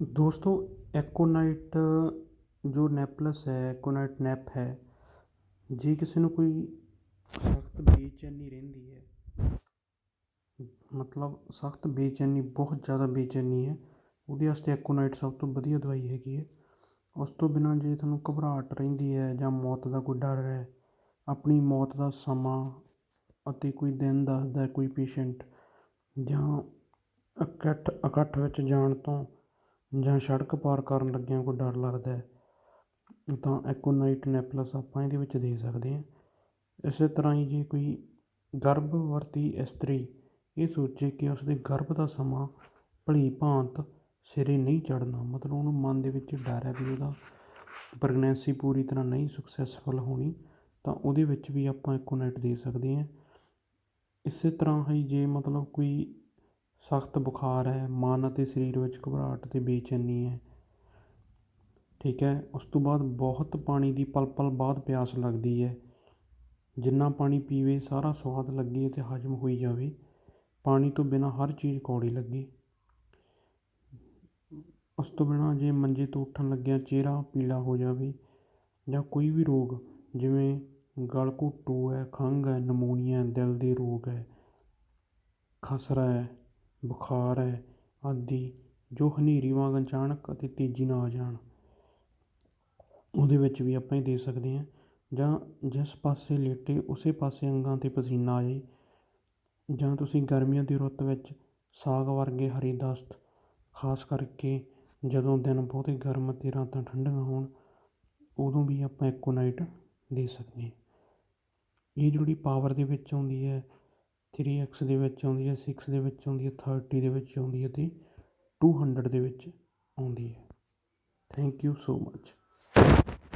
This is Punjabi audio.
ਦੋਸਤੋ ਐਕੋਨਾਈਟ ਜੋ ਨੈਪਲਸ ਹੈ ਐਕੋਨਾਈਟ ਨੈਪ ਹੈ, ਜੇ ਕਿਸੇ ਨੂੰ ਕੋਈ ਸਖਤ ਬੇਚੈਨੀ ਰਹਿੰਦੀ ਹੈ, ਮਤਲਬ ਸਖਤ ਬੇਚੈਨੀ, ਬਹੁਤ ਜ਼ਿਆਦਾ ਬੇਚੈਨੀ ਹੈ, ਉਹਦੇ ਵਾਸਤੇ ਐਕੋਨਾਈਟ ਸਭ ਤੋਂ ਵਧੀਆ ਦਵਾਈ ਹੈਗੀ ਹੈ। ਉਸ ਤੋਂ ਬਿਨਾਂ ਜੇ ਤੁਹਾਨੂੰ ਘਬਰਾਹਟ ਰਹਿੰਦੀ ਹੈ ਜਾਂ ਮੌਤ ਦਾ ਕੋਈ ਡਰ ਹੈ, ਆਪਣੀ ਮੌਤ ਦਾ ਸਮਾਂ ਅਤੇ ਕੋਈ ਦਿਨ ਦੱਸਦਾ ਕੋਈ ਪੇਸ਼ੈਂਟ ਜਾਂ ਇਕੱਠ ਇਕੱਠ ਵਿੱਚ ਜਾਣ ਤੋਂ ਜਾਂ ਸੜਕ ਪਾਰ ਕਰਨ ਲੱਗਿਆਂ ਕੋਈ ਡਰ ਲੱਗਦਾ ਤਾਂ ਐਕੋਨਾਈਟ ਨੈਪਲਸ ਆਪਾਂ ਇਹਦੇ ਵਿੱਚ ਦੇ ਸਕਦੇ ਹਾਂ। ਇਸੇ ਤਰ੍ਹਾਂ ਹੀ ਜੇ ਕੋਈ ਗਰਭਵਤੀ ਇਸਤਰੀ ਇਹ ਸੋਚੇ ਕਿ ਉਸਦੇ ਗਰਭ ਦਾ ਸਮਾਂ ਭਲੀ ਭਾਂਤ ਸਿਰੇ ਨਹੀਂ ਚੜ੍ਹਨਾ, ਮਤਲਬ ਉਹਨੂੰ ਮਨ ਦੇ ਵਿੱਚ ਡਰ ਹੈ ਵੀ ਉਹਦਾ ਪ੍ਰੈਗਨੈਂਸੀ ਪੂਰੀ ਤਰ੍ਹਾਂ ਨਹੀਂ ਸਕਸੈਸਫੁਲ ਹੋਣੀ, ਤਾਂ ਉਹਦੇ ਵਿੱਚ ਵੀ ਆਪਾਂ ਐਕੋਨਾਈਟ ਦੇ ਸਕਦੇ ਹਾਂ। ਇਸੇ ਤਰ੍ਹਾਂ ਹੀ ਜੇ ਮਤਲਬ ਕੋਈ ਸਖਤ ਬੁਖਾਰ ਹੈ, ਮਨ ਅਤੇ ਸਰੀਰ ਵਿੱਚ ਘਬਰਾਹਟ ਅਤੇ ਬੇਚੈਨੀ ਹੈ। ਠੀਕ ਹੈ, ਉਸ ਤੋਂ ਬਾਅਦ ਬਹੁਤ ਪਾਣੀ ਦੀ ਪਲ ਪਲ ਬਾਅਦ ਪਿਆਸ ਲੱਗਦੀ ਹੈ। ਜਿੰਨਾ ਪਾਣੀ ਪੀਵੇ, ਸਾਰਾ ਸਵਾਦ ਲੱਗੇ ਅਤੇ ਹਜਮ ਹੋਈ ਜਾਵੇ। ਪਾਣੀ ਤੋਂ ਬਿਨਾਂ ਹਰ ਚੀਜ਼ ਕੌੜੀ ਲੱਗੇ। ਉਸ ਤੋਂ ਬਿਨਾਂ ਜੇ ਮੰਜੇ ਤੋਂ ਉੱਠਣ ਲੱਗਿਆ ਚਿਹਰਾ ਪੀਲਾ ਹੋ ਜਾਵੇ ਜਾਂ ਕੋਈ ਵੀ ਰੋਗ, ਜਿਵੇਂ ਗਲ ਘੁੱਟੂ ਹੈ, ਖੰਘ ਹੈ, ਨਮੂਨੀਆ ਦਿਲ ਦੇ ਰੋਗ ਹੈ, ਖਸਰਾ ਹੈ ਬੁਖਾਰ ਹੈ, ਆਦਿ, ਜੋ ਹਨੇਰੀ ਵਾਂਗ ਅਚਾਨਕ ਅਤੇ ਤੇਜ਼ੀ ਨਾਲ ਆ ਜਾਣ। ਉਹਦੇ ਵਿੱਚ ਵੀ ਆਪਾਂ ਹੀ ਦੇ ਸਕਦੇ ਹਾਂ, ਜਾਂ ਜਿਸ ਪਾਸੇ ਲੇਟੇ ਉਸੇ ਪਾਸੇ ਅੰਗਾਂ 'ਤੇ ਪਸੀਨਾ ਆ ਜਾਏ, ਜਾਂ ਤੁਸੀਂ ਗਰਮੀਆਂ ਦੀ ਰੁੱਤ ਵਿੱਚ ਸਾਗ ਵਰਗੇ ਹਰੀ ਦਸਤ, ਖਾਸ ਕਰਕੇ ਜਦੋਂ ਦਿਨ ਬਹੁਤੇ ਗਰਮ ਅਤੇ ਰਾਤਾਂ ਠੰਡੀਆਂ ਹੋਣ, ਉਦੋਂ ਵੀ ਆਪਾਂ ਐਕੋਨਾਈਟ ਦੇ ਸਕਦੇ ਹਾਂ। ਇਹ ਜਿਹੜੀ ਪਾਵਰ ਦੇ ਵਿੱਚ ਆਉਂਦੀ ਹੈ ਥਰੀ ਐਕਸ ਦੇ ਵਿੱਚ ਆਉਂਦੀ ਹੈ ਸਿਕਸ ਦੇ ਵਿੱਚ ਆਉਂਦੀ ਹੈ ਥਰਟੀ ਦੇ ਵਿੱਚ ਆਉਂਦੀ ਹੈ ਅਤੇ ਟੂ ਹੰਡਰਡ ਦੇ ਵਿੱਚ ਆਉਂਦੀ ਹੈ। Thank you so much